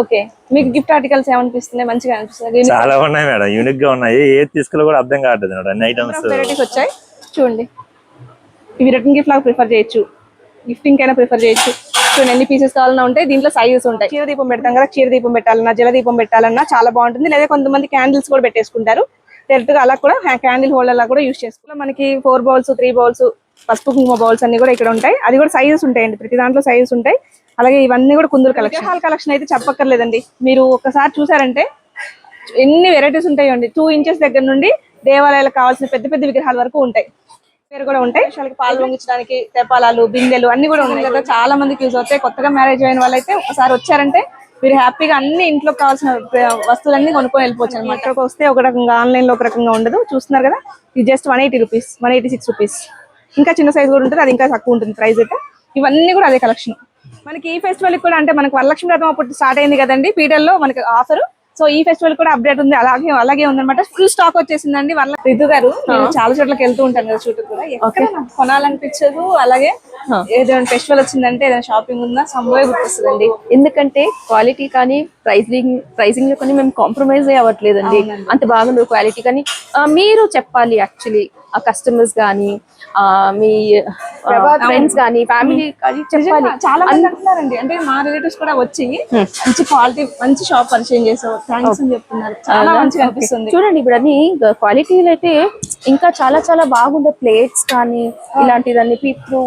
Okay. మీకు gift articles ఏమనిపిస్తున్నాయి? మంచిగా అనిపిస్తుంది చాలా ఉన్నాయి మేడం. యూనిక్గా ఉన్నాయి. ఏది తీసుకోవాలో కూడా అర్థం కావట్లేదు మేడం. అన్ని ఐటమ్స్ వెరైటీస్ వచ్చాయి? చూడండి. ఇవి రిటర్న్ గిఫ్ట్ లాగా ప్రిఫర్ చేయొచ్చు. గిఫ్టింగ్ కైనా ప్రిఫర్ చేయొచ్చు. చూడండి ఎన్ని పీసెస్ కావాలన్నా ఉంటాయి. దీంట్లో సైజెస్ ఉంటాయి. క్షీర దీపం పెడతాం కదా క్షీర దీపం పెట్టాలన్నా జల దీపం పెట్టాలన్నా చాలా బాగుంటుంది. లేదా కొంతమంది క్యాండిల్స్ కూడా పెట్టేసుకుంటారు. డైరెక్ట్గా అలా కూడా క్యాండిల్ హోల్డర్ లా కూడా యూస్ చేసుకోవాలి మనకి ఫోర్ బౌల్స్ త్రీ బౌల్స్ పసుపు కుంకుమ బౌల్స్ అన్ని కూడా ఇక్కడ ఉంటాయి. అది కూడా సైజెస్ ఉంటాయండి. ప్రతి దాంట్లో సైజెస్ ఉంటాయి. అలాగే ఇవన్నీ కూడా కుందూరు కలెక్షన్ హాల్ కలెక్షన్ అయితే చెప్పక్కర్లేదండి. మీరు ఒకసారి చూసారంటే ఎన్ని వెరైటీస్ ఉంటాయండి? టూ ఇంచెస్ దగ్గర నుండి దేవాలయాలకు కావాల్సిన పెద్ద పెద్ద విగ్రహాల వరకు ఉంటాయి. పేరు కూడా ఉంటాయి. వాళ్ళకి పాలు పొంగించడానికి తెపాలాలు బిందెలు అన్ని కూడా ఉన్నాయి. కదా చాలా మందికి యూజ్ అవుతాయి. కొత్తగా మ్యారేజ్ అయిన వాళ్ళైతే ఒకసారి వచ్చారంటే మీరు హ్యాపీగా అన్ని ఇంట్లో కావాల్సిన వస్తువులన్నీ కొనుక్కొని వెళ్ళిపోవచ్చు అనమాట ఇక్కడికి వస్తే ఒక రకంగా ఆన్లైన్లో ఒక రకంగా ఉండదు. చూస్తున్నారు కదా ఇది just one eighty rupees one eighty six rupees ఇంకా చిన్న సైజ్ కూడా ఉంటుంది. అది ఇంకా తక్కువ ఉంటుంది ప్రైస్ అయితే. ఇవన్నీ కూడా అదే కలెక్షన్ మనకి ఈ ఫెస్టివల్ కూడా అంటే మనకి వరలక్ష్మి రథం అప్పుడు స్టార్ట్ అయింది కదండి. పీటల్లో మనకి ఆఫర్ సో ఈ ఫెస్టివల్ కూడా అప్డేట్ ఉంది. అలాగే అలాగే ఉందన్నమాట. ఫుల్ స్టాక్ వచ్చేసిందండి. వల్ల రితు గారు. చాలా చోట్లకి వెళ్తూ ఉంటాను కదా షూట్ కూడా. ఎక్కడ నాకు కొనాలనిపించదు. అలాగే ఏదైనా ఫెస్టివల్ వచ్చిందంటే ఏదైనా షాపింగ్ ఉందా? సంభవే గుర్తొస్తుందండి. ఎందుకంటే క్వాలిటీ కానీ ప్రైసింగ్ ప్రైసింగ్లో కానీ మేము కాంప్రమైజ్ అవ్వట్లేదండి అంత బాగుంది క్వాలిటీ కానీ మీరు చెప్పాలి యాక్చువల్లీ ఆ కస్టమర్స్ కానీ ఆ, మీ ఫ్రెండ్స్ కానీ ఫ్యామిలీ కానీ చెప్పాలి. చాలా మంది అంటున్నారండి. అంటే మా రిలేటివ్స్ కూడా వచ్చి మంచి క్వాలిటీ మంచి షాప్ పరిచయం చేసావు థ్యాంక్స్ అని చెప్తున్నారు. చాలా మంచిగా అనిపిస్తుంది. చూడండి ఇప్పుడు అన్ని క్వాలిటీలు అయితే ఇంకా చాలా చాలా బాగుండే ప్లేట్స్ కానీ ఇలాంటిదన్నీ పిత్రు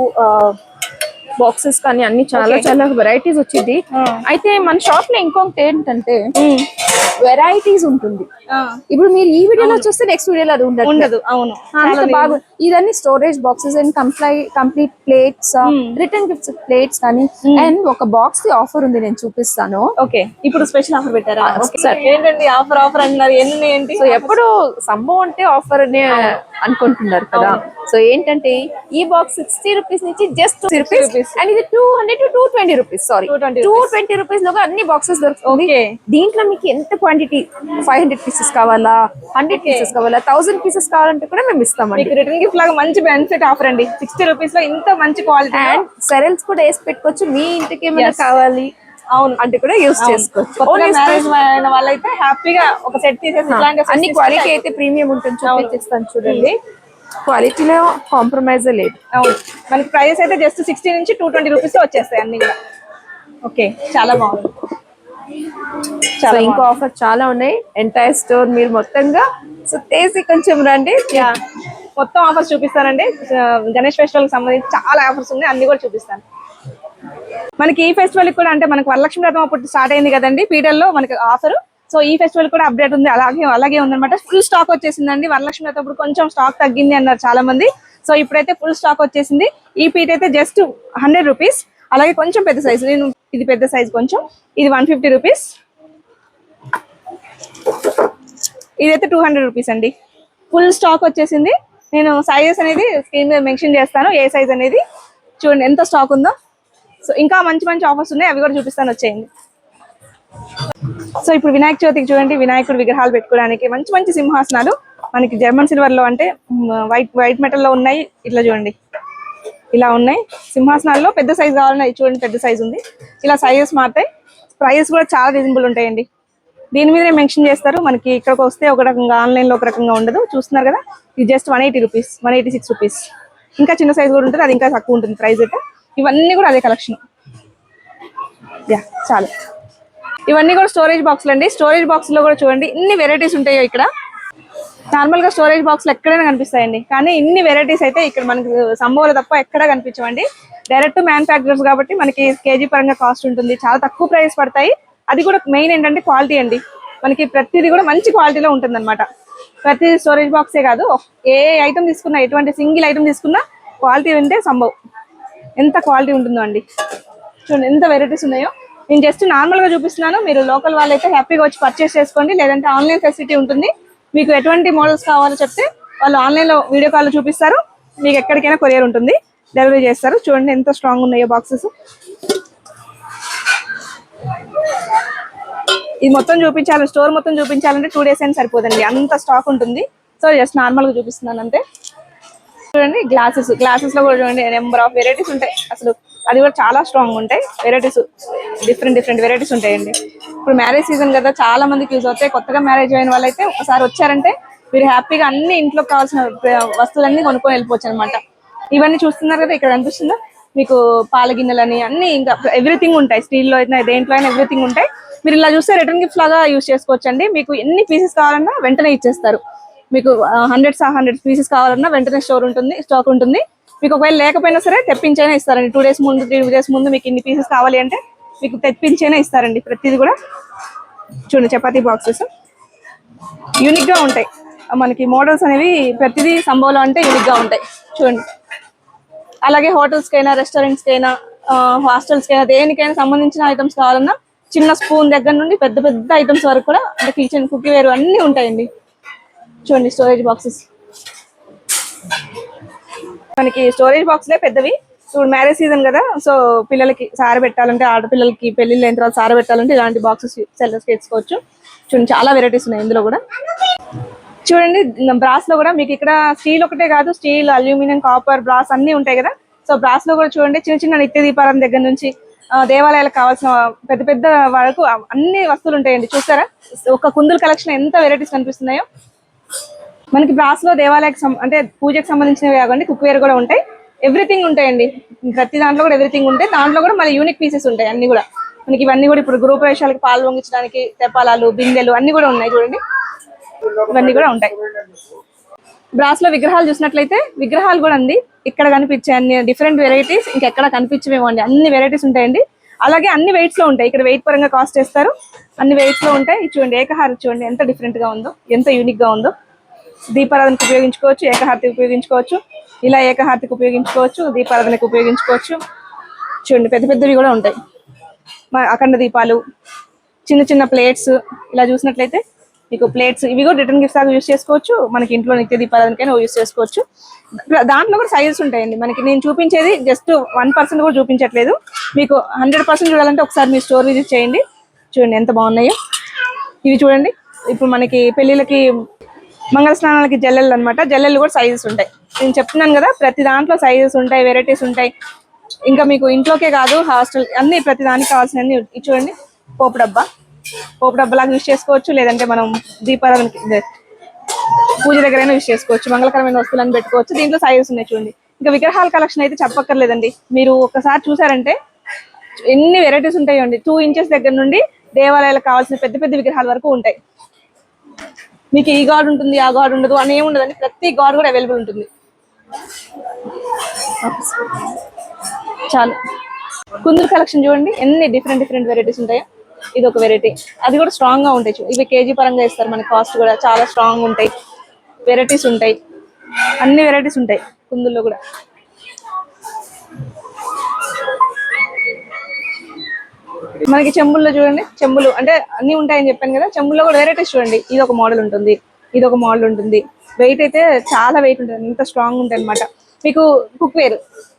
బాక్సెస్ కానీ అన్ని చాలా చాలా వెరైటీస్ వచ్చింది. అయితే మన షాప్లో ఇంకొకటి ఏంటంటే వెరైటీస్ ఉంటుంది. ఇప్పుడు మీరు ఈ వీడియోలో చూస్తే నెక్స్ట్ వీడియోలో అది ఉండదు. ఉండదు. అవును. అంత బాగు ఇదన్నీ storage boxes and comply complete plates return gifts plates కానీ అండ్ ఒక బాక్స్ ది ఆఫర్ ఉంది నేను చూపిస్తాను. ఓకే ఇప్పుడు స్పెషల్ ఆఫర్ పెట్టారా? ఏంటండి ఆఫర్ ఆఫర్ అంటున్నారు? ఎన్ని ఏంటి? సో ఎప్పుడు సంభవం అంటే ఆఫర్ అనే అనుకుంటున్నారు కదా. సో ఏంటంటే ఈ బాక్స్ సిక్స్టీ రూపీస్ నుంచి జస్ట్ రూపీస్ అండ్ ఇది two hundred to two twenty rupees sorry 220 two twenty రూపీస్లో అన్ని బాక్సెస్ దొరుకుతుంది. దీంట్లో మీకు ఎంత క్వాంటిటీ ఫైవ్ హండ్రెడ్ పీసెస్ కావాలా? హండ్రెడ్ పీసెస్ కావాలా? థౌసండ్ పీసెస్ కావాలంటే కూడా మేము ఇస్తామండి. మీకు రిటర్న్ గిఫ్ట్ లాగా మంచి బెనిఫిట్ ఆఫర్ అండి. సిక్స్టీ రూపీస్లో ఇంత మంచి క్వాలిటీ అండ్ సెరల్స్ కూడా వేసి పెట్టుకోవచ్చు. మీ ఇంటికి ఏమైనా కావాలి? అవును. అంటే కూడా యూస్ చేసుకోవచ్చు. వాళ్ళైతే హ్యాపీగా ఒక సెట్ తీసేసి అన్ని క్వాలిటీ అయితే ప్రీమియం ఉంటుంది. చూపించేస్తాను చూడండి. క్వాలిటీలో కాంప్రమైజ్ లేదు. అవును. మనకి ప్రైస్ అయితే జస్ట్ సిక్స్టీ నుంచి టూ ట్వంటీ రూపీస్ వచ్చేస్తాయి అన్ని కూడా. ఓకే చాలా బాగుంది. సో ఇంకో ఆఫర్ చాలా ఉన్నాయి. ఎంటైర్ స్టోర్ మీరు మొత్తంగా సో తీసి కొంచెం రండి. మొత్తం ఆఫర్స్ చూపిస్తానండి. గణేష్ ఫెస్టివల్కి సంబంధించి చాలా ఆఫర్స్ ఉన్నాయి. అన్ని కూడా చూపిస్తాను. మనకి ఈ ఫెస్టివల్ కూడా అంటే మనకి వరలక్ష్మి వ్రతం అప్పుడు స్టార్ట్ అయింది కదండి పీటల్లో మనకి ఆఫర్. సో ఈ ఫెస్టివల్ కూడా అప్డేట్ ఉంది. అలాగే అలాగే ఉందన్నమాట. ఫుల్ స్టాక్ వచ్చేసిందండి. వరలక్ష్మి వ్రతం అప్పుడు కొంచెం స్టాక్ తగ్గింది అన్నారు చాలా మంది సో ఇప్పుడైతే ఫుల్ స్టాక్ వచ్చేసింది. ఈ పీట అయితే జస్ట్ హండ్రెడ్ రూపీస్ అలాగే కొంచెం పెద్ద సైజ్ నేను ఇది పెద్ద సైజ్ కొంచెం. ఇది వన్ ఫిఫ్టీ రూపీస్ ఇదైతే టూ హండ్రెడ్ రూపీస్ అండి. ఫుల్ స్టాక్ వచ్చేసింది. నేను సైజెస్ అనేది స్క్రీన్ మీద మెన్షన్ చేస్తాను. ఏ సైజ్ అనేది? చూడండి ఎంత స్టాక్ ఉందో. సో ఇంకా మంచి మంచి ఆఫర్స్ ఉన్నాయి అవి కూడా చూపిస్తాను వచ్చేయండి. సో ఇప్పుడు వినాయక చవితికి చూడండి వినాయకుడు విగ్రహాలు పెట్టుకోవడానికి మంచి మంచి సింహాసనాలు. మనకి జర్మన్ సిల్వర్లో అంటే వైట్ వైట్ మెటల్లో ఉన్నాయి ఇట్లా చూడండి. ఇలా ఉన్నాయి. సింహాసనాల్లో పెద్ద సైజ్ కావాలన్నా చూడండి పెద్ద సైజ్ ఉంది. ఇలా సైజెస్ మారుతాయి. ప్రైజెస్ కూడా చాలా రీజనబుల్ ఉంటాయండి. దీని మీదనే మెన్షన్ చేస్తారు మనకి ఇక్కడికి వస్తే ఒక రకంగా ఆన్లైన్లో ఒక రకంగా ఉండదు. చూస్తున్నారు కదా ఇది just one eighty rupees one eighty six rupees ఇంకా చిన్న సైజ్ కూడా ఉంటుంది అది ఇంకా తక్కువ ఉంటుంది ప్రైస్ అయితే. ఇవన్నీ కూడా అదే కలెక్షన్ యా చాలు. ఇవన్నీ కూడా స్టోరేజ్ బాక్స్లు అండి. స్టోరేజ్ బాక్స్లో కూడా చూడండి ఇన్ని వెరైటీస్ ఉంటాయో ఇక్కడ. నార్మల్గా స్టోరేజ్ బాక్స్లు ఎక్కడైనా కనిపిస్తాయండి. కానీ ఇన్ని వెరైటీస్ అయితే ఇక్కడ మనకి సంభవాలు తప్ప ఎక్కడ కనిపించవండి. డైరెక్ట్ మ్యానుఫ్యాక్చరర్స్ కాబట్టి మనకి కేజీ పరంగా కాస్ట్ ఉంటుంది. చాలా తక్కువ ప్రైస్ పడతాయి. అది కూడా మెయిన్ ఏంటంటే క్వాలిటీ అండి. మనకి ప్రతిదీ కూడా మంచి క్వాలిటీలో ఉంటుంది అనమాట ప్రతి స్టోరేజ్ బాక్సే కాదు. ఏ ఐటమ్ తీసుకున్నా ఎటువంటి సింగిల్ ఐటమ్ తీసుకున్నా క్వాలిటీ ఉంటే సంభవం. ఎంత క్వాలిటీ ఉంటుందో అండి. చూడండి ఎంత వెరైటీస్ ఉన్నాయో. నేను జస్ట్ నార్మల్గా చూపిస్తున్నాను. మీరు లోకల్ వాళ్ళైతే హ్యాపీగా వచ్చి పర్చేస్ చేసుకోండి. లేదంటే ఆన్లైన్ ఫెసిలిటీ ఉంటుంది. మీకు ఎటువంటి మోడల్స్ కావాలో చెప్తే వాళ్ళు ఆన్లైన్లో వీడియో కాల్ చూపిస్తారు. మీకు ఎక్కడికైనా కొరియర్ ఉంటుంది. డెలివరీ చేస్తారు. చూడండి ఎంత స్ట్రాంగ్ ఉన్నాయో బాక్సెస్ ఇది మొత్తం చూపించాలి స్టోర్ మొత్తం చూపించాలంటే టూ డేస్ అయినా సరిపోదండి. అంత స్టాక్ ఉంటుంది. సో జస్ట్ నార్మల్గా చూపిస్తున్నాను అంతే. చూడండి గ్లాసెస్ గ్లాసెస్లో కూడా చూడండి నెంబర్ ఆఫ్ వెరైటీస్ ఉంటాయి. అసలు అది కూడా చాలా స్ట్రాంగ్ ఉంటాయి. వెరైటీస్ డిఫరెంట్ డిఫరెంట్ వెరైటీస్ ఉంటాయండి. ఇప్పుడు మ్యారేజ్ సీజన్ కదా చాలా మందికి యూజ్ అవుతాయి. కొత్తగా మ్యారేజ్ అయిన వాళ్ళైతే ఒకసారి వచ్చారంటే మీరు హ్యాపీగా అన్ని ఇంట్లో కావాల్సిన వస్తువులన్నీ కొనుక్కొని వెళ్ళిపోవచ్చు అనమాట ఇవన్నీ చూస్తున్నారు కదా ఇక్కడ అనిపిస్తుందా మీకు పాల గిన్నెలని అన్ని ఇంకా ఎవ్రీథింగ్ ఉంటాయి. స్టీల్లో అయినా దేంట్లో అయినా ఎవ్రీథింగ్ ఉంటాయి. మీరు ఇలా చూస్తే రిటర్న్ గిఫ్ట్ లాగా యూస్ చేసుకోవచ్చు అండి మీకు ఎన్ని పీసెస్ కావాలన్నా వెంటనే ఇచ్చేస్తారు. మీకు హండ్రెడ్స్ హండ్రెడ్ పీసెస్ కావాలన్నా వెంటనే స్టోర్ ఉంటుంది స్టాక్ ఉంటుంది. మీకు ఒకవేళ లేకపోయినా సరే తెప్పించైనా ఇస్తారండి. టూ డేస్ ముందు త్రీ డేస్ ముందు మీకు ఇన్ని పీసెస్ కావాలి అంటే మీకు తెప్పించైనా ఇస్తారండి. ప్రతిది కూడా చూడండి చపాతీ బాక్సెస్ యూనిక్గా ఉంటాయి. మనకి మోడల్స్ అనేవి ప్రతిదీ సంభవంలో అంటే యూనిక్గా ఉంటాయి. చూడండి. అలాగే హోటల్స్ రెస్టారెంట్స్కైనా రెస్టారెంట్స్ హాస్టల్స్ దేనికైనా సంబంధించిన ఐటమ్స్ కావాలన్నా చిన్న స్పూన్ దగ్గర నుండి పెద్ద పెద్ద ఐటమ్స్ వరకు కూడా అంటే కిచెన్ కుక్కీ వేరు అన్ని ఉంటాయండి. చూడండి స్టోరేజ్ బాక్సెస్ మనకి స్టోరేజ్ బాక్స్లే పెద్దవి. ఇప్పుడు మ్యారేజ్ సీజన్ కదా సో పిల్లలకి సార పెట్టాలంటే ఆడపిల్లలకి పెళ్ళిళ్ళు అయిన తర్వాత సార పెట్టాలంటే ఇలాంటి బాక్సెస్ సెల్లర్స్ తెచ్చుకోవచ్చు చూడండి చాలా వెరైటీస్ ఉన్నాయి ఇందులో కూడా. చూడండి బ్రాస్లో కూడా మీకు ఇక్కడ స్టీల్ ఒకటే కాదు స్టీల్ అల్యూమినియం కాపర్ బ్రాస్ అన్ని ఉంటాయి కదా. సో బ్రాస్లో కూడా చూడండి చిన్న చిన్న నిత్య దీపారం దగ్గర నుంచి దేవాలయాలకు కావాల్సిన పెద్ద పెద్ద వరకు అన్ని వస్తువులు ఉంటాయండి. చూసారా ఒక కుందుల కలెక్షన్ ఎంత వెరైటీస్ కనిపిస్తున్నాయో. మనకి బ్రాస్లో దేవాలయకు అంటే పూజకు సంబంధించినవి కాకుండా కుక్వేర్ కూడా ఉంటాయి. ఎవ్రీథింగ్ ఉంటాయండి. ప్రతి దాంట్లో కూడా ఎవ్రీథింగ్ ఉంటాయి. దాంట్లో కూడా మళ్ళీ యూనిక్ పీసెస్ ఉంటాయి అన్ని కూడా. మనకి ఇవన్నీ కూడా ఇప్పుడు గృహ ప్రవేశాలకి పాలు పొంగించడానికి తెప్పాలాలు బిందెలు అన్ని కూడా ఉన్నాయి చూడండి. ఇవన్నీ కూడా ఉంటాయి. బ్రాస్లో విగ్రహాలు చూసినట్లయితే విగ్రహాలు కూడా అండి. ఇక్కడ కనిపించే అన్ని డిఫరెంట్ వెరైటీస్ ఇంకెక్కడ కనిపించవేమో అండి అన్ని వెరైటీస్ ఉంటాయండి. అలాగే అన్ని వెయిట్స్లో ఉంటాయి. ఇక్కడ వెయిట్ పరంగా కాస్ట్ చేస్తారు. అన్ని వెయిట్స్లో ఉంటాయి. చూడండి ఏకహారం చూడండి. ఎంత డిఫరెంట్గా ఉందో ఎంత యూనిక్గా ఉందో. దీపారాధనకు ఉపయోగించుకోవచ్చు ఏకహారతికి ఉపయోగించుకోవచ్చు ఇలా ఏకహారతికి ఉపయోగించుకోవచ్చు దీపారాధనకు ఉపయోగించుకోవచ్చు. చూడండి పెద్ద పెద్దవి కూడా ఉంటాయి. మా అఖండ దీపాలు చిన్న చిన్న ప్లేట్స్ ఇలా చూసినట్లయితే మీకు ప్లేట్స్ ఇవి కూడా రిటర్న్ గిఫ్ట్స్ లాగా యూస్ చేసుకోవచ్చు. మనకి ఇంట్లో నిత్య దీపారాధనకైనా యూస్ చేసుకోవచ్చు. దాంట్లో కూడా సైజెస్ ఉంటాయండి. మనకి నేను చూపించేది జస్ట్ వన్ పర్సెంట్ కూడా చూపించట్లేదు. మీకు హండ్రెడ్ పర్సెంట్ చూడాలంటే ఒకసారి మీ స్టోర్ విజిట్ చేయండి. చూడండి ఎంత బాగున్నాయో. ఇవి చూడండి. ఇప్పుడు మనకి పెళ్ళిళ్ళకి మంగళ స్నానాలకి జల్లెలు అనమాట జల్లెలు కూడా సైజెస్ ఉంటాయి. నేను చెప్తున్నాను కదా ప్రతి దాంట్లో సైజెస్ ఉంటాయి వెరైటీస్ ఉంటాయి. ఇంకా మీకు ఇంట్లోకే కాదు హాస్టల్ అన్ని ప్రతి దానికి కావాల్సినవి చూడండి. పోపు డబ్బా. పోపు డబ్బాలాగా యూజ్ చేసుకోవచ్చు. లేదంటే మనం దీపారాధనకి పూజ దగ్గరైనా యూస్ చేసుకోవచ్చు. మంగళకరమైన వస్తువులను పెట్టుకోవచ్చు. దీంట్లో సైజెస్ ఉన్నాయి చూడండి. ఇంకా విగ్రహాల కలెక్షన్ అయితే చెప్పక్కర్లేదండి. మీరు ఒకసారి చూసారంటే ఎన్ని వెరైటీస్ ఉంటాయండి. టూ ఇంచెస్ దగ్గర నుండి దేవాలయాలకు కావాల్సిన పెద్ద పెద్ద విగ్రహాల వరకు ఉంటాయి. మీకు ఈ గాడ్ ఉంటుంది ఆ గాడ్ ఉండదు అని ఏమి ఉండదండి ప్రతి గాడ్ కూడా అవైలబుల్ ఉంటుంది. చాలు. కుందులు కలెక్షన్ చూడండి ఎన్ని డిఫరెంట్ డిఫరెంట్ వెరైటీస్ ఉంటాయో. ఇది ఒక వెరైటీ అది కూడా స్ట్రాంగ్గా ఉంటాయి ఇవి కేజీ పరంగా ఇస్తారు మన కాస్ట్ కూడా చాలా స్ట్రాంగ్ ఉంటాయి. వెరైటీస్ ఉంటాయి. అన్ని వెరైటీస్ ఉంటాయి కుందుల్లో కూడా. మనకి చెంబుల్లో చూడండి చెంబులు అంటే అన్ని ఉంటాయని చెప్పాను కదా చెంబుల్లో కూడా వెరైటీస్ చూడండి. ఇది ఒక మోడల్ ఉంటుంది ఇది ఒక మోడల్ ఉంటుంది. వెయిట్ అయితే చాలా వెయిట్ ఉంటుంది ఎంత స్ట్రాంగ్ ఉంటుంది అనమాట మీకు కుక్వేర్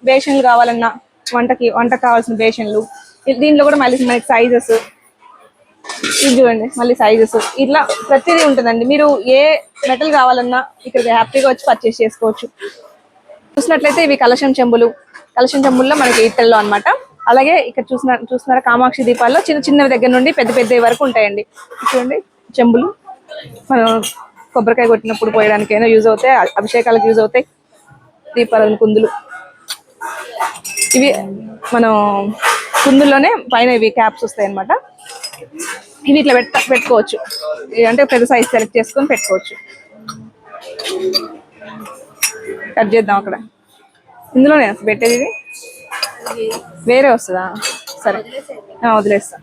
బేషన్లు కావాలన్నా వంటకి వంటకు కావాల్సిన బేషన్లు దీనిలో దీంట్లో కూడా మళ్ళీ మనకి సైజెస్ ఇది చూడండి మళ్ళీ సైజెస్ ఇట్లా ప్రతిదీ ఉంటుందండి. మీరు ఏ మెటల్ కావాలన్నా ఇక్కడికి హ్యాపీగా వచ్చి పర్చేస్ చేసుకోవచ్చు. చూసినట్లయితే ఇవి కలశం చెంబులు. కలశం చెంబుల్లో మనకి ఇత్తల్లో అన్నమాట. అలాగే ఇక్కడ చూసిన చూస్తున్నారా కామాక్షి దీపాల్లో చిన్న చిన్నవి దగ్గర నుండి పెద్ద పెద్ద వరకు ఉంటాయండి. చూడండి చెంబులు. మనం కొబ్బరికాయ కొట్టినప్పుడు పోయడానికైనా యూజ్ అవుతాయి అభిషేకాలకు యూజ్ అవుతాయి. దీపాల కుందులు. ఇవి మనం కుందుల్లోనే పైన ఇవి క్యాప్స్ వస్తాయి అనమాట ఇవి ఇట్లా పెట్ట పెట్టుకోవచ్చు. ఇవి అంటే పెద్ద సైజ్ సెలెక్ట్ చేసుకొని పెట్టుకోవచ్చు. కట్ చేద్దాం అక్కడ. ఇందులోనే పెట్టేది ఇది. వేరే వస్తుందా? సరే. వదిలేస్తా.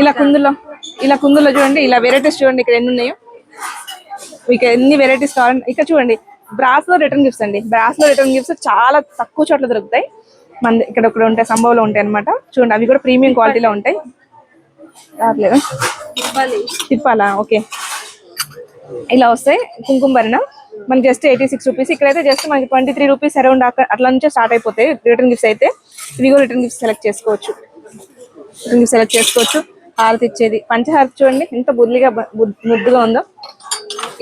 ఇలా కుందుల్లో ఇలా కుందుల్లో చూడండి ఇలా వెరైటీస్ చూడండి ఇక్కడ ఎన్ని ఉన్నాయో. మీకు ఎన్ని వెరైటీస్ కావాలంటే ఇక్కడ చూడండి బ్రాస్లో రిటర్న్ గిఫ్ట్స్ అండి. బ్రాస్లో రిటర్న్ గిఫ్ట్స్ చాలా తక్కువ చోట్ల దొరుకుతాయి. మన ఇక్కడ ఇక్కడ ఉంటాయి సంభవంలో ఉంటాయి అన్నమాట. చూడండి అవి కూడా ప్రీమియం క్వాలిటీలో ఉంటాయి. రావట్లేదా? తిప్పాలా? ఓకే. ఇలా వస్తాయి కుంకుమ భరణం. మనకి జస్ట్ ఎయిటీ సిక్స్ రూపీస్ ఇక్కడైతే జస్ట్ మనకి ట్వంటీ త్రీ రూపీస్ అరౌండ్ అట్లా నుంచే స్టార్ట్ అయిపోతాయి. రిటర్న్ గిఫ్ట్స్ అయితే ఇవి కూడా రిటర్న్ గిఫ్ట్స్ సెలెక్ట్ చేసుకోవచ్చు. రిటర్న్ గిఫ్ట్ సెలెక్ట్ చేసుకోవచ్చు. హారతి ఇచ్చేది. పంచహారతి చూడండి ఎంత బుద్ధిగా ముద్దుగా ఉందో.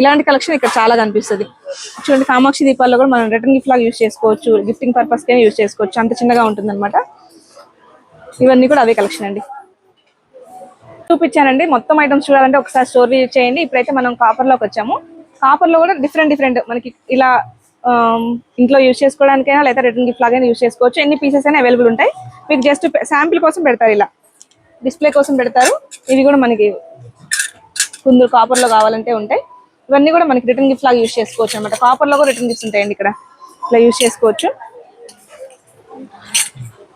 ఇలాంటి కలెక్షన్ ఇక్కడ చాలా కనిపిస్తుంది. చూడండి కామాక్షి దీపాల్లో కూడా మనం రిటర్న్ గిఫ్ట్ లాగా యూజ్ చేసుకోవచ్చు. గిఫ్టింగ్ పర్పస్కి యూస్ చేసుకోవచ్చు. అంత చిన్నగా ఉంటుంది అనమాట ఇవన్నీ కూడా అవే కలెక్షన్ అండి. చూపించానండి. మొత్తం ఐటమ్స్ చూడాలంటే ఒకసారి స్టోర్ విజిట్ చేయండి. ఇప్పుడైతే మనం కాపర్లోకి వచ్చాము. కాపర్లో కూడా డిఫరెంట్ డిఫరెంట్ మనకి ఇలా um, ఇంట్లో యూస్ చేసుకోవడానికైనా లేదా రిటర్న్ గిఫ్ట్ లాగైనా యూజ్ చేసుకోవచ్చు. ఎన్ని పీసెస్ అయినా అవైలబుల్ ఉంటాయి. మీకు జస్ట్ శాంపిల్ కోసం పెడతారు ఇలా. డిస్ప్లే కోసం పెడతారు. ఇవి కూడా మనకి కుందరు కాపర్లో కావాలంటే ఉంటాయి. ఇవన్నీ కూడా మనకి రిటర్న్ గిఫ్ట్ లాగా యూజ్ చేసుకోవచ్చు అనమాట కాపర్లో కూడా రిటర్న్ గిఫ్ట్స్ ఉంటాయండి ఇక్కడ. ఇట్లా యూస్ చేసుకోవచ్చు.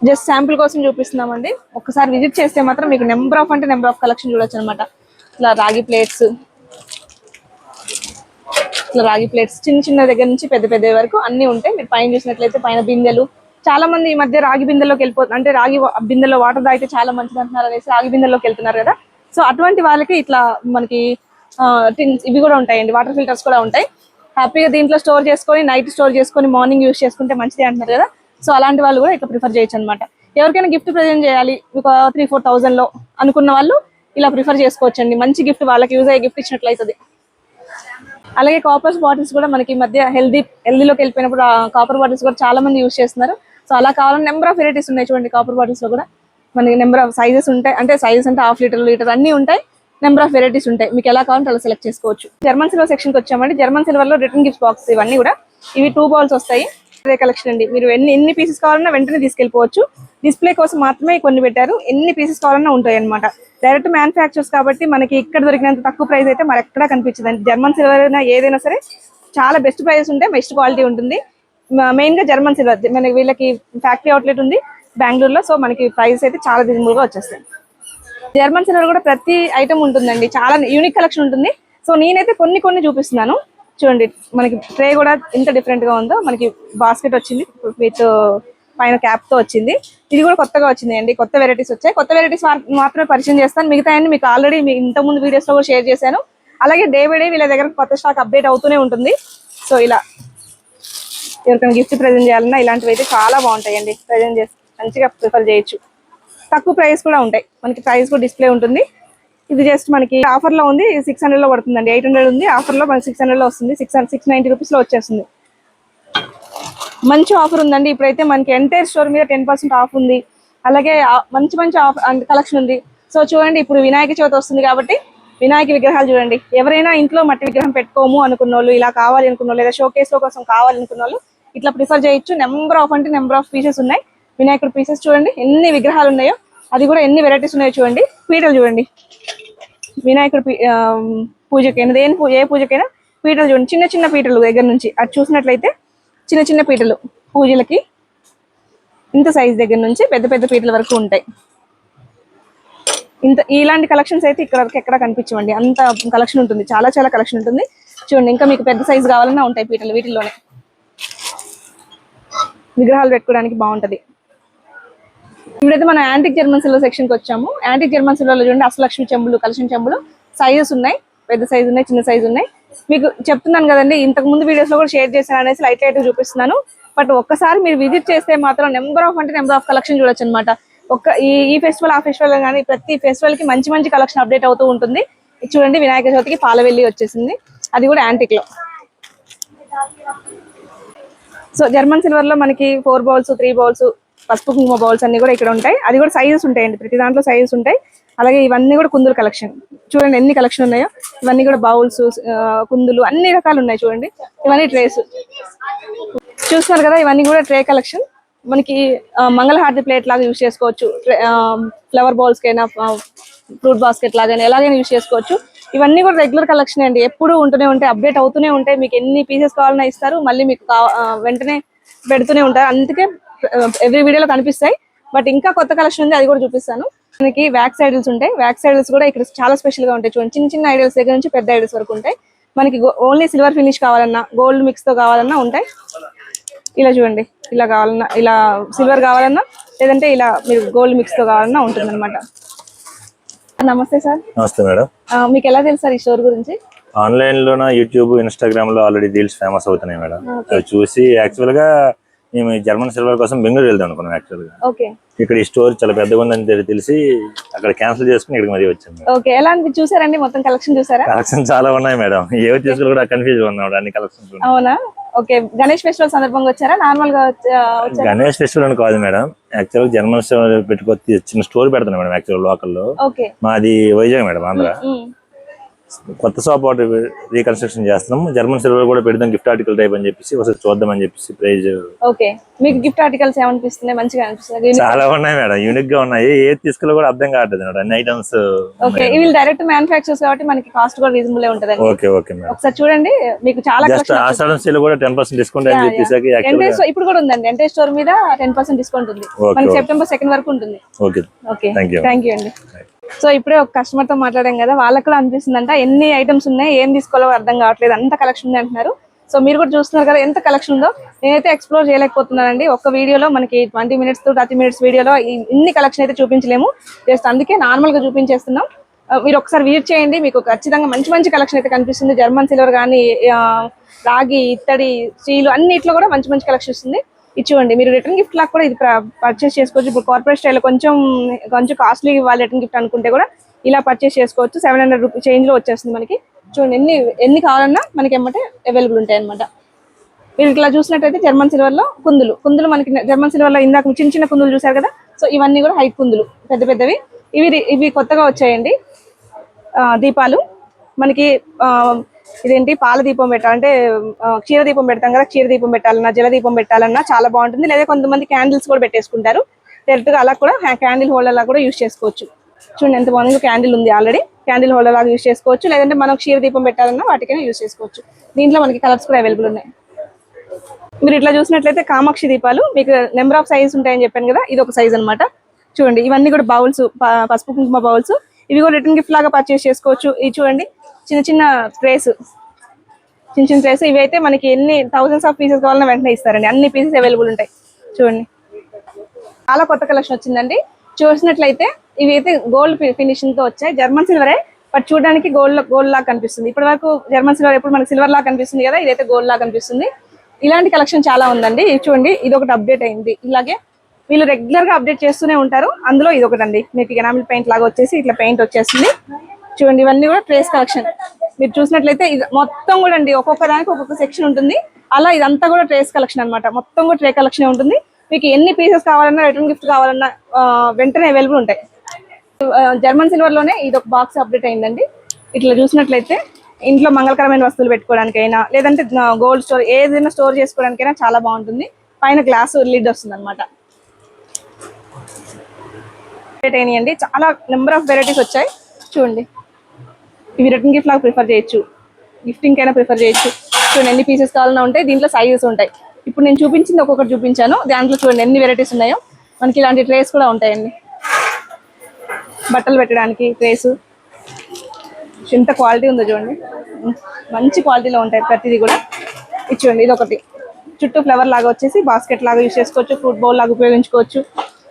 జస్ట్ శాంపుల్ కోసం చూపిస్తున్నామండి. ఒకసారి విజిట్ చేస్తే మాత్రం మీకు నెంబర్ ఆఫ్ అంటే నెంబర్ ఆఫ్ కలెక్షన్ చూడొచ్చు అనమాట ఇట్లా రాగి ప్లేట్స్ రాగి ప్లేట్స్ చిన్న చిన్న దగ్గర నుంచి పెద్ద పెద్ద వరకు అన్ని ఉంటాయి. మీరు పైన చూసినట్లయితే పైన బిందెలు. చాలా మంది ఈ మధ్య రాగి బిందెలోకి వెళ్ళిపోతుంది అంటే రాగి బిందెలో వాటర్ తాగితే చాలా మంచిది అంటున్నారు అనేసి రాగి బిందెలోకి వెళ్తున్నారు కదా. సో అటువంటి వాళ్ళకి ఇట్లా మనకి టిన్స్ ఇవి కూడా ఉంటాయండి. వాటర్ ఫిల్టర్స్ కూడా ఉంటాయి. హ్యాపీగా దీంట్లో స్టోర్ చేసుకొని నైట్ స్టోర్ చేసుకొని మార్నింగ్ యూస్ చేసుకుంటే మంచిది అంటున్నారు కదా. సో అలాంటి వాళ్ళు కూడా ఇట్లా ప్రిఫర్ చేయొచ్చు అనమాట ఎవరికైనా గిఫ్ట్ ప్రజెంట్ చేయాలి ఒక త్రీ ఫోర్ థౌజండ్లో అనుకున్న వాళ్ళు ఇలా ప్రిఫర్ చేసుకోవచ్చండి. మంచి గిఫ్ట్ వాళ్ళకి యూజ్ అయ్యే గిఫ్ట్ ఇచ్చినట్లయితుంది. అలాగే కాపర్స్ బాటిల్స్ కూడా మనకి ఈ మధ్య హెల్దీ హెల్దీలోకి వెళ్ళిపోయినప్పుడు కాపర్ బాటిల్స్ కూడా చాలా మంది యూస్ చేస్తున్నారు. సో అలా కావాలని నెంబర్ ఆఫ్ వెరైటీస్ ఉన్నాయి చూడండి కాపర్ బాటిల్స్లో కూడా. మనకి నెంబర్ ఆఫ్ సైజెస్ ఉంటాయి. అంటే సైజెస్ అంటే హాఫ్ లీటర్ లీటర్ అన్ని ఉంటాయి. నెంబర్ ఆఫ్ వెరైటీస్ ఉంటాయి. మీకు ఎలా కావాలంటే అలా సెలెక్ట్ చేసుకోవచ్చు. జర్మన్ సిల్వర్ సెక్షన్కి వచ్చామండి. జర్మన్ సిల్వర్లో రిటర్న్ గిఫ్ట్ బాక్స్ ఇవన్నీ కూడా. ఇవి టూ బాల్స్ వస్తాయి. అదే కలెక్షన్ అండి. మీరు ఎన్ని ఎన్ని పీసెస్ కావాలన్నా వెంటనే తీసుకెళ్ళిపోవచ్చు. డిస్ప్లే కోసం మాత్రమే కొన్ని పెట్టారు. ఎన్ని పీసెస్ కావాలన్నా ఉంటాయి అనమాట డైరెక్ట్ మ్యానుఫ్యాక్చర్స్ కాబట్టి మనకి ఇక్కడ దొరికినంత తక్కువ ప్రైస్ అయితే మరి ఎక్కడా కనిపించదండి. జర్మన్ సిల్వర్ అయినా ఏదైనా సరే చాలా బెస్ట్ ప్రైజెస్ ఉంటాయి బెస్ట్ క్వాలిటీ ఉంటుంది. మెయిన్గా జర్మన్ సిల్వర్ మనకి వీళ్ళకి ఫ్యాక్టరీ అవుట్లెట్ ఉంది బెంగళూరులో. సో మనకి ప్రైస్ అయితే చాలా రీజనబుల్గా వచ్చేస్తాయి. జర్మన్ సిల్వర్ కూడా ప్రతి ఐటమ్ ఉంటుందండి. చాలా యూనిక్ కలెక్షన్ ఉంటుంది. సో నేనైతే కొన్ని కొన్ని చూపిస్తున్నాను. చూడండి మనకి ట్రే కూడా ఎంత డిఫరెంట్గా ఉందో మనకి బాస్కెట్ వచ్చింది విత్ uh, పైన క్యాప్తో వచ్చింది. ఇది కూడా కొత్తగా వచ్చింది అండి కొత్త వెరైటీస్ వచ్చాయి. కొత్త వెరైటీస్ మాత్రమే పరిచయం చేస్తాను. మిగతా అన్ని మీకు ఆల్రెడీ మీ ఇంత ముందు వీడియోస్లో కూడా షేర్ చేశాను. అలాగే డే బై డే వీళ్ళ దగ్గర కొత్త స్టాక్ అప్డేట్ అవుతూనే ఉంటుంది. సో ఇలా ఎవరికైనా గిఫ్ట్ ప్రజెంట్ చేయాలన్నా ఇలాంటివి అయితే చాలా బాగుంటాయండి ప్రజెంట్ చేసి మంచిగా ప్రిఫర్ చేయొచ్చు. తక్కువ ప్రైస్ కూడా ఉంటాయి. మనకి ప్రైస్ కూడా డిస్ప్లే ఉంటుంది. ఇది జస్ట్ మనకి ఆఫర్లో ఉంది సిక్స్ హండ్రెడ్లో పడుతుందండి. ఎయిట్ హండ్రెడ్ ఉంది ఆఫర్లో మనకి సిక్స్ హండ్రెడ్లో వస్తుంది. సిక్స్ సిక్స్ నైన్టీ రూపీస్లో వచ్చేస్తుంది. మంచి ఆఫర్ ఉందండి. ఇప్పుడైతే మనకి ఎంటైర్ స్టోర్ మీద టెన్ పర్సెంట్ ఆఫ్ ఉంది. అలాగే ఆ- మంచి మంచి ఆఫర్ కలెక్షన్ ఉంది. సో చూడండి ఇప్పుడు వినాయక చవితి వస్తుంది కాబట్టి వినాయక విగ్రహాలు చూడండి. ఎవరైనా ఇంట్లో మట్టి విగ్రహం పెట్టుకోము అనుకున్న వాళ్ళు ఇలా కావాలి అనుకున్న వాళ్ళు లేదా షోకేస్లో కోసం కావాలనుకున్న వాళ్ళు ఇట్లా ప్రిఫర్ చేయొచ్చు. నెంబర్ ఆఫ్ అంటే నెంబర్ ఆఫ్ పీసెస్ ఉన్నాయి. వినాయకుడు పీసెస్ చూడండి ఎన్ని విగ్రహాలు ఉన్నాయో. అది కూడా ఎన్ని వెరైటీస్ ఉన్నాయో చూడండి. పీటలు చూడండి. వినాయకుడు పూజకైనా దేని పూజ ఏ పూజకైనా పీటలు చూడండి. చిన్న చిన్న పీటలు దగ్గర నుంచి. అది చూసినట్లయితే చిన్న చిన్న పీటలు పూజలకి. ఇంత సైజ్ దగ్గర నుంచి పెద్ద పెద్ద పీటల వరకు ఉంటాయి. ఇంత ఇలాంటి కలెక్షన్స్ అయితే ఇక్కడ వరకు ఎక్కడ కనిపించవండి. అంత కలెక్షన్ ఉంటుంది. చాలా చాలా కలెక్షన్ ఉంటుంది. చూడండి ఇంకా మీకు పెద్ద సైజ్ కావాలన్నా ఉంటాయి పీటలు వీటిల్లోనే. విగ్రహాలు పెట్టుకోవడానికి బాగుంటది. ఇప్పుడైతే మనం యాంటిక్ జర్మన్ సిల్వర్ సెక్షన్కి వచ్చాము. యాంటిక్ జర్మన్ సిల్వర్లో చూడండి అష్టలక్ష్మి చెంబులు కలిసిన చెంబులు. సైజెస్ ఉన్నాయి పెద్ద సైజు ఉన్నాయి చిన్న సైజు ఉన్నాయి. మీకు చెప్తున్నాను కదండి ఇంతకు ముందు వీడియోస్లో కూడా షేర్ చేశాను అనేసి లైట్ లైట్ చూపిస్తున్నాను. బట్ ఒక్కసారి మీరు విజిట్ చేస్తే మాత్రం నెంబర్ ఆఫ్ అంటే నెంబర్ ఆఫ్ కలెక్షన్ చూడొచ్చు అనమాట ఒక్క ఈ ఈ ఫెస్టివల్ ఆ ఫెస్టివల్ కానీ ప్రతి ఫెస్టివల్కి మంచి మంచి కలెక్షన్ అప్డేట్ అవుతూ ఉంటుంది. చూడండి వినాయక చవితికి పాలవెల్లి వచ్చేసింది. అది కూడా యాంటిక్లో. సో జర్మన్ సిల్వర్లో మనకి ఫోర్ బౌల్స్ త్రీ బౌల్స్ పసుపు కుంకుమ బౌల్స్ అన్ని కూడా ఇక్కడ ఉంటాయి. అది కూడా సైజెస్ ఉంటాయండి. ప్రతి దాంట్లో సైజెస్ ఉంటాయి. అలాగే ఇవన్నీ కూడా కుందులు కలెక్షన్ చూడండి ఎన్ని కలెక్షన్ ఉన్నాయో. ఇవన్నీ కూడా బౌల్స్ కుందులు అన్ని రకాలు ఉన్నాయి చూడండి. ఇవన్నీ ట్రేస్ చూస్తున్నారు కదా ఇవన్నీ కూడా ట్రే కలెక్షన్ మనకి మంగళహారతి ప్లేట్ లాగా యూజ్ చేసుకోవచ్చు. ఫ్లవర్ బౌల్స్ కైనా ఫ్రూట్ బాస్కెట్ లాగా ఎలాగైనా యూజ్ చేసుకోవచ్చు. ఇవన్నీ కూడా రెగ్యులర్ కలెక్షన్ అండి. ఎప్పుడు ఉంటూనే ఉంటాయి అప్డేట్ అవుతూనే ఉంటాయి. మీకు ఎన్ని పీసెస్ కావాలన్నా ఇస్తారు. మళ్ళీ మీకు కావ- వెంటనే పెడుతూనే ఉంటారు. అందుకే ఎవ్రీ వీడియోలో కనిపిస్తాయి. బట్ ఇంకా కొత్త కలెక్షన్ ఉంది అది కూడా చూపిస్తాను. మనకి వ్యాక్స్ ఐడల్స్ ఉంటాయి. వ్యాక్స్ ఐడల్స్ కూడా ఇక్కడ చాలా స్పెషల్గా ఉంటాయి. చూడండి చిన్న చిన్న ఐడల్స్ దగ్గర నుంచి పెద్ద ఐడల్స్ వరకు ఉంటాయి. మనకి ఓన్లీ సిల్వర్ ఫినిష్ కావాలన్నా గోల్డ్ మిక్స్తో కావాలన్నా ఉంటాయి. ఇలా చూడండి ఇలా కావాలన్నా ఇలా సిల్వర్ కావాలన్నా లేదంటే ఇలా మీరు గోల్డ్ మిక్స్తో కావాలన్నా ఉంటుంది అనమాట నమస్తే సార్. నమస్తే మేడం. మీకు ఎలా తెలుసు సార్ ఈ స్టోర్ గురించి? ఆన్లైన్ లోన యూట్యూబ్ ఇన్స్టాగ్రామ్లో ఆల్రెడీ రీల్స్ ఫేమస్ అవుతున్నాయి మేడం. చూసి యాక్చువల్గా మేము జర్మన్ సిల్వర్ కోసం బెంగళూరు వెళ్దాం అనుకున్నాం యాక్చువల్గా. ఓకే. ఇక్కడ ఈ స్టోర్ చాలా పెద్దగా ఉందని తెలి- తెలిసి అక్కడ క్యాన్సిల్ చేసుకుని ఇక్కడికి మరీ వచ్చాం మేడం ఓకే. ఎలా చూసారండి మొత్తం కలెక్షన్ చూసారా? కలెక్షన్ చాలా ఉన్నాయి మేడం. ఏవి తీసుకుని కూడా కన్ఫ్యూజ్ ఉన్నాం అన్ని కలెక్షన్స్ అవునా? ఓకే. గణేష్ ఫెస్టివల్ సందర్భంగా వచ్చారా? నార్మల్గా గణేష్ ఫెస్టివల్ అని కాదు మేడం. యాక్చువల్ జర్మన్ పెట్టుకొచ్చి చిన్న స్టోర్ పెడతాను మేడం యాక్చువల్ లోకల్లో ఓకే. మాది వైజాగ్ మేడం ఆంధ్ర. కొత్త షాప్ ఒకటి రీకన్స్ట్రక్షన్ చేస్తున్నాం జర్మన్ సిల్వర్ కూడా పెడదాం గిఫ్ట్ ఆర్టికల్ టైప్ అని చెప్పేసి ఒకసారి చూద్దామని చెప్పేసి ప్రైజ్. ఓకే. మీకు గిఫ్ట్ ఆర్టికల్స్ ఏమనిపిస్తున్నాయి? మంచిగా అనిపిస్తుంది చాలా ఉన్నాయి మేడం. యూనిక్గా ఉన్నాయి ఏది తీసుకోవాలో కూడా అర్థం కావట్లేదు మేడం. అన్ని ఐటమ్స్ ఓకే. ఇవి డైరెక్ట్ మ్యానుఫాక్చర్స్ కాబట్టి మనకి కాస్ట్ కూడా రీజనబుల్ ఉంటదండి. Okay okay madam. ఒకసారి చూడండి. మీకు చాలా జస్ట్ ఆషాఢం సేల్ కూడా టెన్ పర్సెంట్ డిస్కౌంట్ అని చెప్పేసి ఇప్పుడు కూడా ఉందండి. ఎంటే స్టోర్ మీద టెన్ పర్సెంట్ డిస్కౌంట్ ఉంది. మనకి. సెప్టెంబర్ సెకండ్ వరకు ఉంటుంది. ఓకే. ఓకే. థ్యాంక్ యూ అండి. సో ఇప్పుడే ఒక కస్టమర్తో మాట్లాడాం కదా వాళ్ళకి కూడా అనిపిస్తుందంట ఎన్ని ఐటమ్స్ ఉన్నాయి ఏం తీసుకోవాలో అర్థం కావట్లేదు అంత కలెక్షన్ ఉంది అంటున్నారు. సో మీరు కూడా చూస్తున్నారు కదా ఎంత కలెక్షన్ ఉందో. నేనైతే ఎక్స్ప్లోర్ చేయలేకపోతున్నానండి. ఒక్క వీడియోలో మనకి twenty minutes to thirty minutes వీడియోలో ఇన్ని కలెక్షన్ అయితే చూపించలేము. జస్ట్ అందుకే నార్మల్గా చూపించేస్తున్నాం. మీరు ఒకసారి విజిట్ చేయండి మీకు ఖచ్చితంగా మంచి మంచి కలెక్షన్ అయితే కనిపిస్తుంది. జర్మన్ సిల్వర్ కానీ రాగి ఇత్తడి స్టీలు అన్నిట్లో కూడా మంచి మంచి కలెక్షన్ వస్తుంది. ఇచ్చివ్వండి. మీరు రిటర్న్ గిఫ్ట్ లాగా కూడా ఇది పర్చేస్ చేసుకోవచ్చు. ఇప్పుడు కార్పొరేట్ స్టైల్ కొంచెం కొంచెం కాస్ట్లీ ఇవ్వాలి రిటర్న్ గిఫ్ట్ అనుకుంటే కూడా ఇలా పర్చేస్ చేసుకోవచ్చు. సెవెన్ హండ్రెడ్ రూపీ చేంజ్లో వచ్చేస్తుంది మనకి. చూడండి ఎన్ని ఎన్ని కావాలన్నా మనకి ఏమంటే అవైలబుల్ ఉంటాయి అనమాట మీరు ఇట్లా చూసినట్టయితే జర్మన్ సిల్వర్లో కుందులు. కుందులు మనకి జర్మన్ సిల్వర్లో ఇందాక చిన్న చిన్న కుందులు చూసారు కదా? సో ఇవన్నీ కూడా హైట్ కుందులు. పెద్ద పెద్దవి. ఇవి రి- ఇవి కొత్తగా వచ్చాయండి. దీపాలు. మనకి ఇదేంటి? పాల దీపం పెట్టాలంటే క్షీర దీపం పెడతాం కదా క్షీర దీపం పెట్టాలన్నా జల దీపం పెట్టాలన్నా చాలా బాగుంటుంది. లేదా కొంతమంది క్యాండిల్స్ కూడా పెట్టేసుకుంటారు. డైరెక్ట్ అలా కూడా క్యాండిల్ హోల్డర్ లాగా కూడా యూస్ చేసుకోవచ్చు. చూడండి ఎంత బాగుంది. క్యాండిల్ ఉంది ఆల్రెడీ క్యాండిల్ హోల్డర్ లాగా యూస్ చేసుకోవచ్చు. లేదంటే మనం క్షీర దీపం పెట్టాలన్నా వాటికైనా యూస్ చేసుకోవచ్చు. దీంట్లో మనకి కలర్స్ కూడా అవైలబుల్ ఉన్నాయి. మీరు ఇట్లా చూసినట్లయితే కామాక్షి దీపాలు మీకు నెంబర్ ఆఫ్ సైజ్ ఉంటాయని చెప్పాను కదా ఇది ఒక సైజ్ అన్నమాట. చూడండి ఇవన్నీ కూడా బౌల్స్ పసుపు కుంకుమ బౌల్స్ ఇవి కూడా రిటర్న్ గిఫ్ట్ లాగా పర్చేస్ చేసుకోవచ్చు. ఇవి చూడండి చిన్న చిన్న ట్రేస్ చిన్న చిన్న ట్రేస్ ఇవి అయితే మనకి ఎన్ని థౌసండ్స్ ఆఫ్ పీసెస్ కావాలన్నా వెంటనే ఇస్తారండి. అన్ని పీసెస్ అవైలబుల్ ఉంటాయి. చూడండి. చాలా కొత్త కలెక్షన్ వచ్చిందండి. చూసినట్లయితే ఇవి అయితే గోల్డ్ ఫినిషింగ్తో వచ్చాయి. జర్మన్ సిల్వరే బట్ చూడడానికి గోల్డ్ గోల్డ్ లాగా కనిపిస్తుంది. ఇప్పటి వరకు జర్మన్ సిల్వర్ ఎప్పుడు మనకి సిల్వర్ లాగా కనిపిస్తుంది కదా ఇదైతే గోల్డ్ లాగా కనిపిస్తుంది. ఇలాంటి కలెక్షన్ చాలా ఉందండి. చూడండి ఇది ఒకటి అప్డేట్ అయింది. ఇలాగే వీళ్ళు రెగ్యులర్గా అప్డేట్ చేస్తూనే ఉంటారు. అందులో ఇది ఒకటి మీకు ఎనామిల్ పెయింట్ లాగా వచ్చేసి ఇట్లా పెయింట్ వచ్చేస్తుంది. చూడండి ఇవన్నీ కూడా ట్రేస్ కలెక్షన్ మీరు చూసినట్లయితే ఇది మొత్తం కూడా అండి ఒక్కొక్క దానికి ఒక్కొక్క సెక్షన్ ఉంటుంది. అలా ఇదంతా కూడా ట్రేస్ కలెక్షన్ అన్నమాట. మొత్తం కూడా ట్రే కలెక్షన్ ఉంటుంది. మీకు ఎన్ని పీసెస్ కావాలన్నా రిటర్న్ గిఫ్ట్ కావాలన్నా వెంటనే అవైలబుల్ ఉంటాయి. జర్మన్ సిల్వర్లోనే ఇది ఒక బాక్స్ అప్డేట్ అయిందండి. ఇట్లా చూసినట్లయితే ఇంట్లో మంగళకరమైన వస్తువులు పెట్టుకోవడానికైనా లేదంటే గోల్డ్ స్టోర్ ఏదైనా స్టోర్ చేసుకోవడానికైనా చాలా బాగుంటుంది. పైన గ్లాస్ లిడ్ వస్తుంది అనమాట అయినాయండి. చాలా నెంబర్ ఆఫ్ వెరైటీస్ వచ్చాయి. చూడండి. ఇవి రిటర్న్ గిఫ్ట్ లాగా ప్రిఫర్ చేయొచ్చు. గిఫ్టింగ్ అయినా ప్రిఫర్ చేయొచ్చు. చూడండి ఎన్ని పీసెస్ కావాలన్నా ఉంటాయి దీంట్లో సైజెస్ ఉంటాయి. ఇప్పుడు నేను చూపించింది ఒక్కొక్కటి చూపించాను. దాంట్లో చూడండి ఎన్ని వెరైటీస్ ఉన్నాయో. మనకి ఇలాంటి ట్రేస్ కూడా ఉంటాయండి. బట్టలు పెట్టడానికి ట్రేస్ ఎంత క్వాలిటీ ఉందో చూడండి. మంచి క్వాలిటీలో ఉంటాయి ప్రతిదీ కూడా. ఇది చూడండి ఇది ఒకటి చుట్టూ ఫ్లవర్ లాగా వచ్చేసి బాస్కెట్ లాగా యూజ్ చేసుకోవచ్చు ఫ్రూట్ బౌల్ లాగా ఉపయోగించుకోవచ్చు.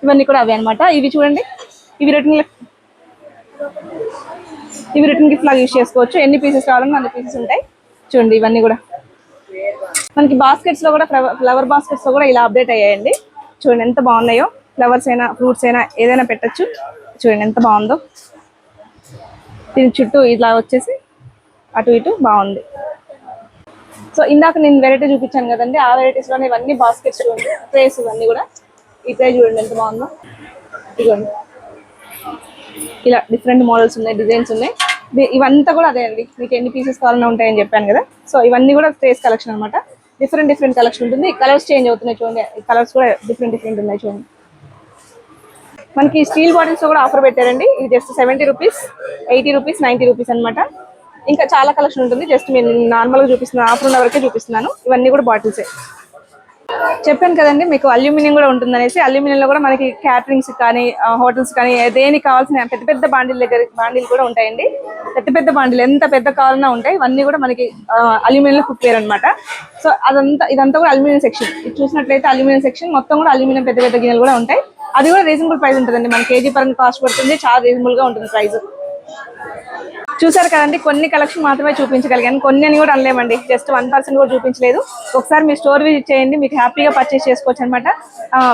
ఇవన్నీ కూడా అవి అన్నమాట. ఇవి చూడండి ఇవి రిటర్న్ ఇవి రిటర్న్ గిఫ్ట్ లాగా యూస్ చేసుకోవచ్చు. ఎన్ని పీసెస్ కావాలన్నా అన్ని పీసెస్ ఉంటాయి. చూడండి ఇవన్నీ కూడా. మనకి బాస్కెట్స్లో కూడా ఫ్లవర్ బాస్కెట్స్లో కూడా ఇలా అప్డేట్ అయ్యాయండి. చూడండి ఎంత బాగున్నాయో. ఫ్లవర్స్ అయినా ఫ్రూట్స్ అయినా ఏదైనా పెట్టొచ్చు. చూడండి ఎంత బాగుందో. దీని చుట్టూ ఇలా వచ్చేసి అటు ఇటు బాగుంది. సో ఇందాక నేను వెరైటీ చూపించాను కదండి. ఆ వెరైటీస్లోనే ఇవన్నీ బాస్కెట్స్ చూడండి ట్రేస్ ఇవన్నీ కూడా. ఈ ట్రే చూడండి ఎంత బాగుందో. ఇదిగోండి. ఇలా డిఫరెంట్ మోడల్స్ ఉన్నాయి డిజైన్స్ ఉన్నాయి. ఇవంతా కూడా అదే అండి. మీకు ఎన్ని పీసెస్ కావాలన్నా ఉంటాయని చెప్పాను కదా. సో ఇవన్నీ కూడా స్పేస్ కలెక్షన్ అన్నమాట. డిఫరెంట్ డిఫరెంట్ కలెక్షన్ ఉంటుంది. కలర్స్ చేంజ్ అవుతున్నాయి చూడండి. కలర్స్ కూడా డిఫరెంట్ డిఫరెంట్ ఉన్నాయి చూడండి. మనకి స్టీల్ బాటిల్స్ కూడా ఆఫర్ పెట్టారండి. ఇది just seventy rupees eighty rupees ninety rupees అన్నమాట. ఇంకా చాలా కలెక్షన్ ఉంటుంది. జస్ట్ నేను నార్మల్గా చూపిస్తున్నాను ఆఫర్ ఉన్న వరకే చూపిస్తున్నాను. ఇవన్నీ కూడా బాటిల్సే చెప్పాను కదండి మీకు అల్యూమినియం కూడా ఉంటుందనేసి. అల్యూమినియంలో కూడా మనకి క్యాటరింగ్స్ కానీ హోటల్స్ కానీ దేనికి కావాల్సిన పెద్ద పెద్ద బాండిల్ దగ్గర బాండిల్ కూడా ఉంటాయండి. పెద్ద పెద్ద బాండిల్ ఎంత పెద్ద కావాలన్నా ఉంటాయి. ఇవన్నీ కూడా మనకి అల్యూమినియం కుక్ అనమాట సో అదంతా ఇదంతా కూడా అల్యూమినియం సెక్షన్. ఇది చూసినట్లయితే అల్యూమినియం సెక్షన్. మొత్తం కూడా అల్యూమినియం పెద్ద పెద్ద గిన్నెలు కూడా ఉంటాయి. అది కూడా రీజనబుల్ ప్రైస్ ఉంటుందండి. మన కేజీ పరంగా కాస్ట్ పడుతుంది. చాలా రీజనబుల్గా ఉంటుంది ప్రైస్. చూసారు కదండి కొన్ని కలెక్షన్ మాత్రమే చూపించగలిగాను. కొన్ని అని కూడా అనలేమండి. జస్ట్ వన్ పర్సెంట్ కూడా చూపించలేదు. ఒకసారి మీ స్టోర్ విజిట్ చేయండి మీకు హ్యాపీగా పర్చేస్ చేసుకోవచ్చు అనమాట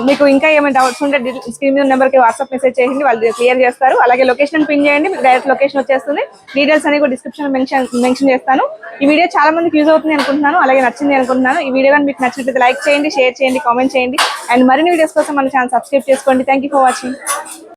మీకు ఇంకా ఏమైనా డౌట్స్ ఉంటే స్క్రీన్ మీద నెంబర్కి వాట్సాప్ మెసేజ్ చేయండి వాళ్ళు క్లియర్ చేస్తారు. అలాగే లొకేషన్ పిన్ చేయండి మీకు డైరెక్ట్ లొకేషన్ వచ్చేస్తుంది. డీటెయిల్స్ అనేవి కూడా డిస్క్రిప్షన్ మెన్షన్ మెన్షన్ చేస్తాను. ఈ వీడియో చాలా మందికి యూజ్ అవుతుంది అనుకుంటున్నాను. అలాగే నచ్చింది అనుకుంటున్నాను. ఈ వీడియో కానీ మీకు నచ్చినట్లయితే లైక్ చేయండి షేర్ చేయండి కామెంట్ చేయండి. అండ్ మరిన్ని వీడియోస్ కోసం మన ఛానల్ సబ్స్క్రైబ్ చేసుకోండి. Thank you for watching